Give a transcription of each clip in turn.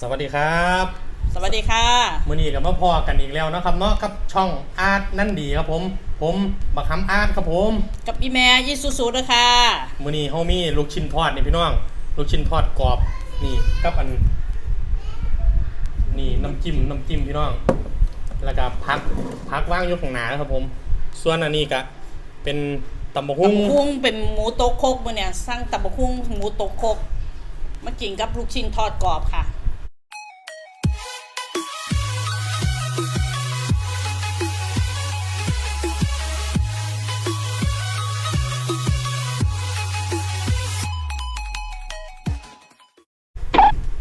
สวัสดีครับสวัสดีค่ะ มื่อนี้กับมาพอกันอีกแล้วนะครับเนาะกับช่องอาร์ตนั่นดีครับผม ผมบักคำอาร์ตครับผม กับพี่แม่ยี่สุสุด้วยค่ะมื่อนี้เฮามีลูกชิ้นทอดนี่พี่น้อง ลูกชิ้นทอดกรอบนี่กับอัน นี่น้ำจิ้มน้ำจิ้มพี่น้อง แล้วก็พักพักว่างอยู่ข้างหน้านะครับผม ส่วนอันนี้ก็เป็นตำบะตัฮุ่บงกหุ้งเป็นหมูโตกโคกมาเนี่ยสร้างตับกหุ้งหมูโตกโคกมากินกับลูกชิ้นทอดกรอบค่ะ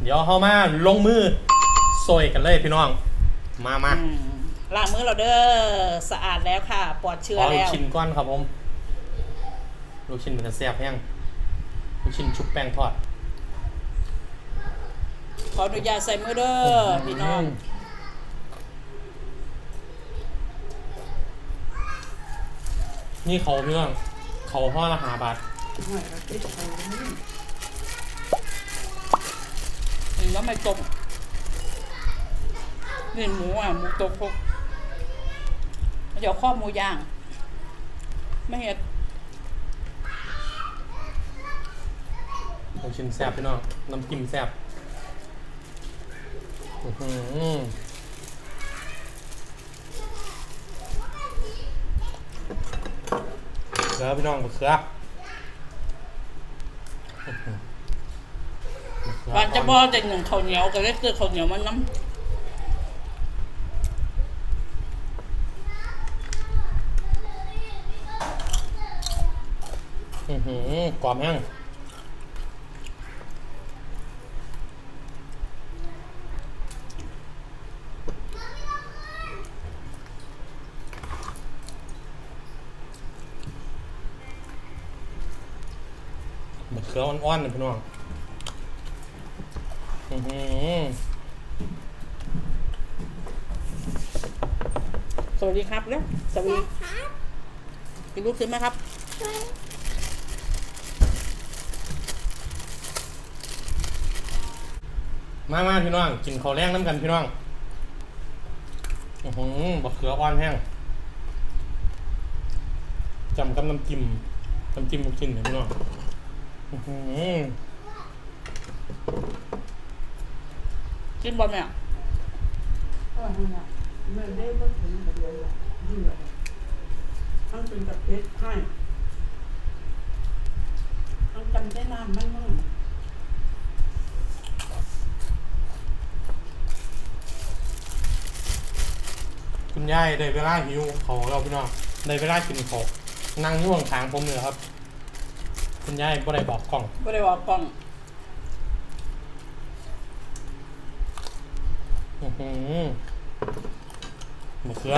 เดี๋ยวเฮามาลงมือซอยกันเลยพี่น้อง มามาอืมล้างมือเราเด้อสะอาดแล้วค่ะ ปลอดเชื้อขอลูแล้กว ชิ้นก้อนครับผมลูกชิ้นมันจะแซ่บแห้งลูกชิ้นชุบแป้งทอดขออนุญาตใส่มือเด้อพี่น้องนี่เขาพี่น้องเขาห่อละหาบาทนี่ แล้วไม่ต้มนี่หมูอะหมูตกโคกเดี๋ยวข้อหมูย่าง ไม่เห็นลูกชิ้นแซ่บพี่น้องน้ำจิ้มแซ่บอื้อหือเกลือพี่น้องมะเขืออหือมเขือ วานจะบ่อแต่หนึ่งข้าวเหนียวก็เลยเกิดข้าวเหนียวมันน้ำอือหือกรอบแห้งมะเขืออ่อนๆเลยพี่น้อง สวัสดีครับแล้วสวัสดีกินลูกชิ้นไหมครับ มามาพี่น้อง กินข้าวแรงน้ำกันพี่น้อง อื้อหือมะเขืออ่อนแห้งจำกับน้ำจิ้มน้ำจิ้มลูกชิ้นเนี่ยพี่น้อง อื้อหือ กินบอลไหมอะก็นั่นแหละเมื่อได้ก็ถึงประเดี๋ยวละเดือดทั้งเป็นกับเพชรให้ทั้งจำได้น้ำมันมั่งคุณยายได้เวลาหิวเขาเราพี่น้องได้เวลากินเขาวนั่งอยู่ข้างๆผมเลยครับ คุณยายบ่ได้บอกกล้องไม่ได้บอกกล้อง อือหือมะเขือ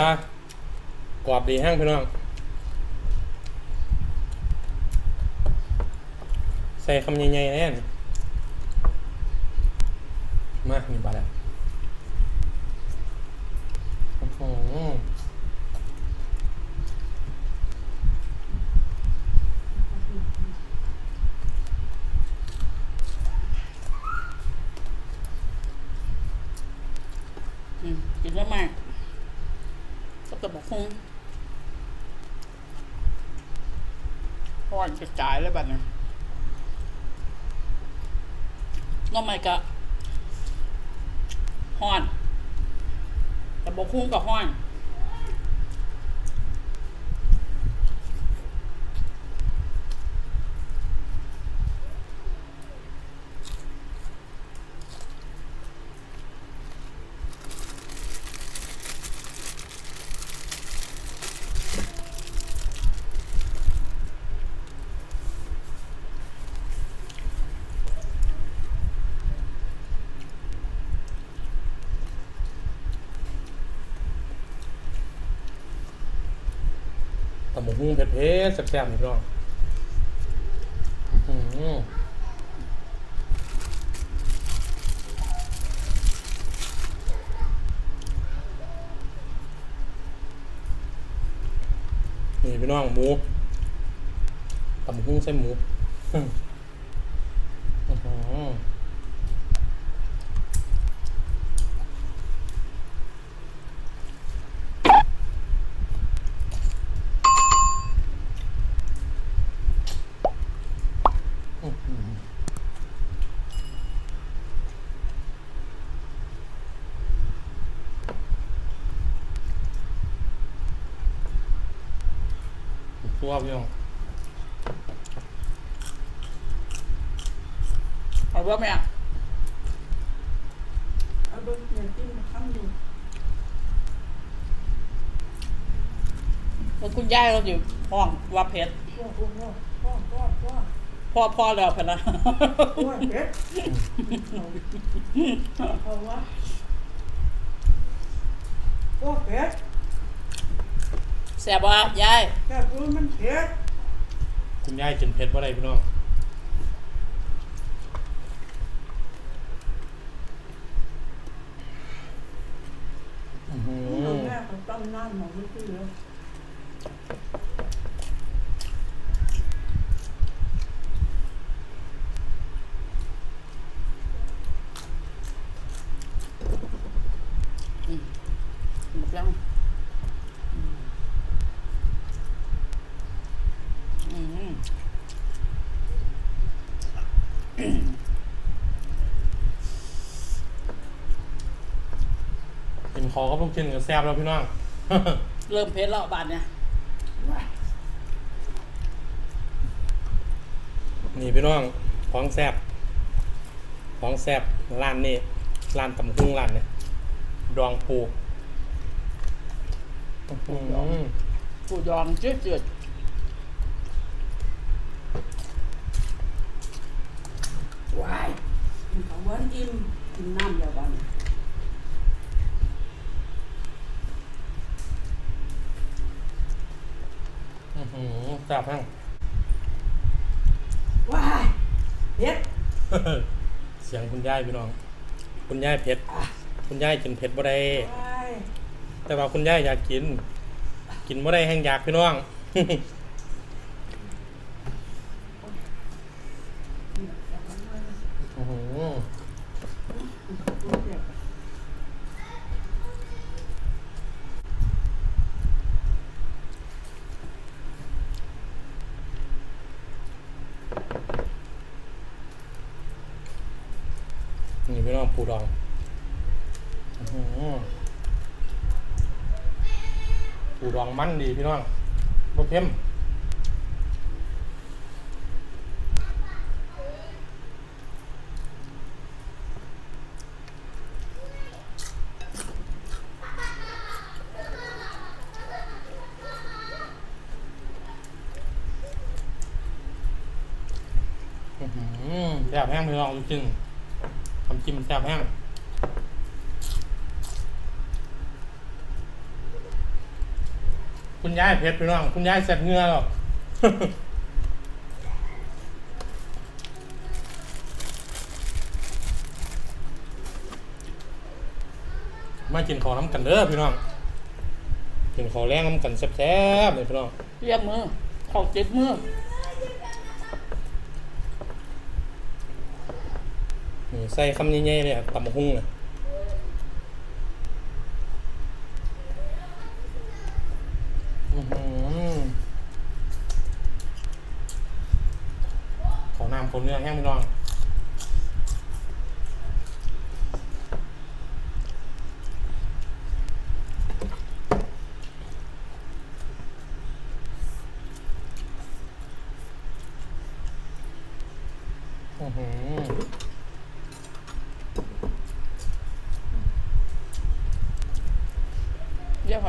กรอบดีแห้งพี่น้อง ใส่คำใหญ่ๆแน่นมานี่บาแล้วอื้อหือ อืม กินแล้วมากก็จะบอกคงพอนกระจายแล้วแบบนี้น้องใหม่กะห้อนแต่บอกคุ้งกับห้อน หุ้งเผ็ดๆแซ่บๆนี่พี่น้องอื้อหือนี่พี่น้องหมูตำหุ้งใส่หมู yapıyorum. Al bơm แล้วคุณยายเราอยู่ห้องว่าเพชรพ่อพ่อพ่อพ่อพ่อแล้วพนะพ่อเพชรวะพ่อเพชร ซ่บบ่ยายแต่ตัวมันเผ็ดคุณยายจินเผ็ดว่าไรพี่น้องอื้อหมแม่ของน้ำหมอไม่ซื้อ เขาก็ต้องกินกับแซ่บแล้วพี่น้อง เริ่มเพชแล้วบาทเนี่ยนี่พี่น้องของแซ่บของแซ่บร้านนี้ร้านตำกุ้งร้านเนี่ยดองปูปูดองเจืดจืดว้ายเขาเวิ้นอิ่มกินน้ำเลย อืมจับให้ว้ายเย็ดเสียงคุณยายพี่น้อง คุณยายเผ็ด คุณยายกินเผ็ดบ่ได้แต่ว่าคุณยายอยากกิน กินบ่ได้แห้งอยากพี่น้อง พี่น้องผูดองผูดองมันดีพี่น้องบ่เข้มแบบแห้งพี่น้องจริง กินแซ่บแห้งคุณยายเพชรพี่น้อง คุณยายเสร็จเงือหรอกมากินของน้ำกันเด้อพี่น้อง กินของแรงน้ำกันแซ่บๆเลยพี่น้องเรียกมือของเจ็ดมือ ใส่คำใหญ่ๆเลยต่ำหุ้งเลย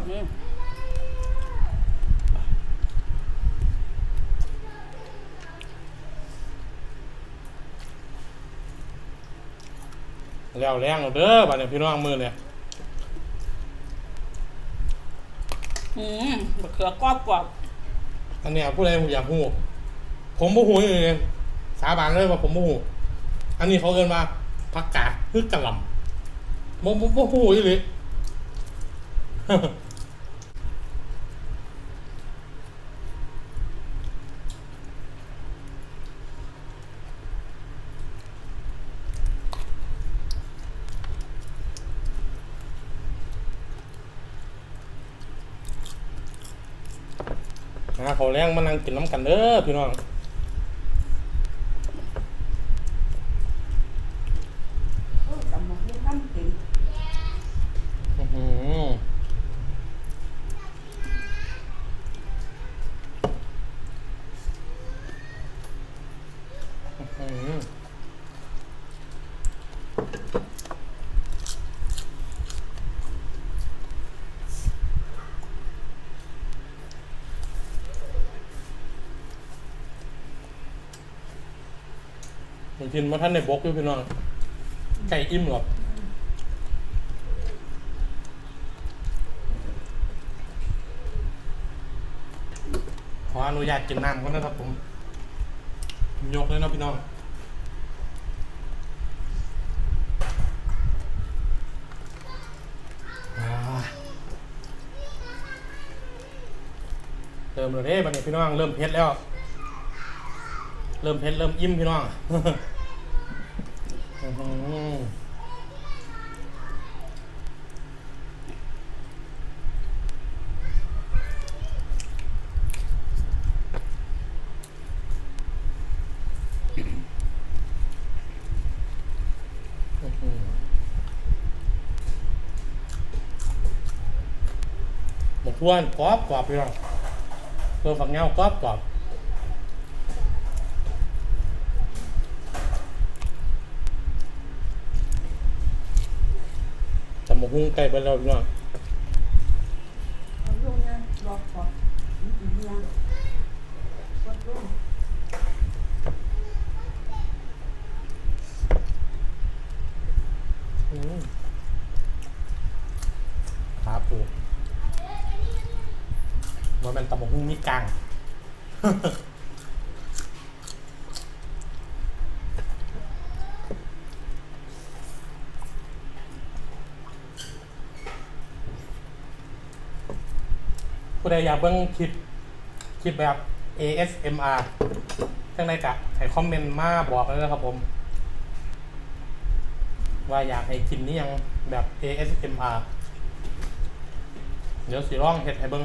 แล้วแรงเด้อบ้านเนี่ยพี่น้องมือเนี่ยอืมบัเขือกรอบกรอบอันเนี้ยผู้ใดอยากหูผมบ่หูอย่เลยสาบานเลยว่าผมบ่หูอันนี้เขาเอินมาพักกาฮึกระลำบ่บ่บ่หูอยู่เลย เขาแรงมานั่งกินน้ำกันเด้อพี่น้องอืม กินมาท่านในบกอยู่พี่น้องไก่อิ่มหรอกขออนุญาตกินน้ำก่อนนะครับผม ยกเลยนะพี่น้องเริ่มแล้วเด้บัดนี้พี่น้อง เริ่มเผ็ดแล้ว เริ่มเผ็ดเริ่มอิ่มพี่น้อง อื้อหืออื้อหือ หมกพวนกรอบกรอบพี่น้องเพิ่มฝักเงากรอบกรอบจำหมกหุ้งไก่ไปแล้วพี่น้อง เอาลงนะบอกก่อนมันกินยังกดลง อืมครับปูมันเป็นตำ หมกหุ้งมีกลาง ผู้ใดอยากเบิ่งคลิปคลิปแบบ ASMR จังไดกะให้คอมเมนต์มาบอกเลยนะครับผม ว่าอยากให้กินนี่ยังแบบ ASMR เดี๋ยวสิร้องเฮ็ดให้เบิ่ง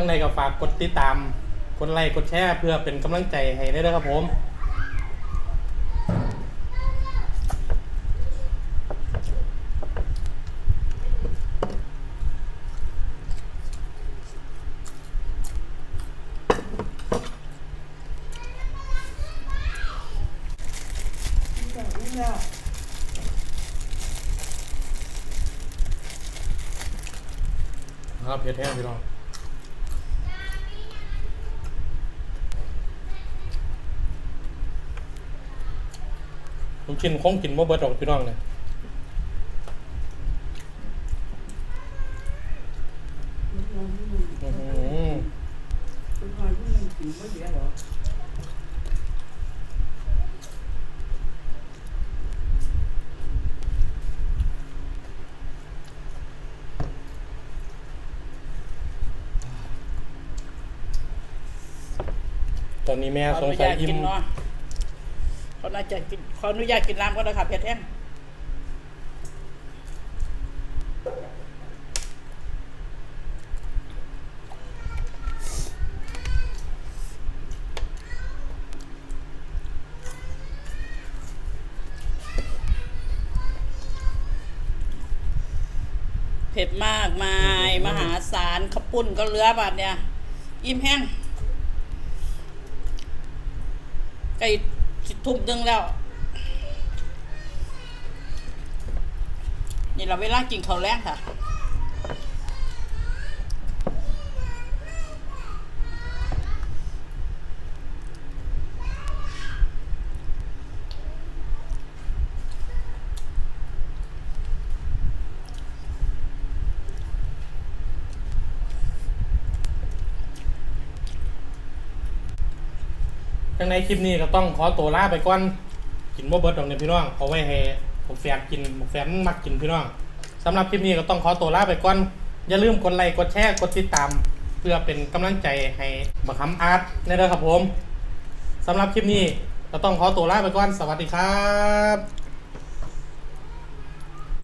จังใดก็ฝากกดติดตาม กดไลค์ กดแชร์เพื่อเป็นกำลังใจให้ได้ด้วยครับผม นี่แล้วนี่แล้ว ครับเผ็ดแห้งพี่น้อง ผมกินคงกินบ่เบิดดอกพี่น้องเนี่ยมันนอนที่น่อหือมันนอนที่มันกินไม่เสียตอนนี้แม่สงสัยอิ่มเนาะ ออนุญาตกินขออนุญาตกินน้ำก็ได้ค่ะเพียรแท่งเผ็ดมากมาย มหาศาลขับปุ่นก็เลือบาดเนี่ย อิ่มแห้งไก่ สิทุ่มนึงแล้ว นี่เราเวลากินข้าวแรงค่ะ จังในคลิปนี้ก็ต้องขอตัวลาไปก่อนกินบ่เบิดดอกเนี่ยพี่น้องเอาไว้ให้ผมแฟนกินผมแฟนมักกินพี่น้องสำหรับคลิปนี้ก็ต้องขอตัวลาไปก่อนอย่าลืมกดไลค์กดแชร์กดติดตาม เพื่อเป็นกำลังใจให้บักคำอาร์ตในเด้อครับผมสำหรับคลิปนี้ก็ต้องขอตัวลาไปก่อนสวัสดีครับ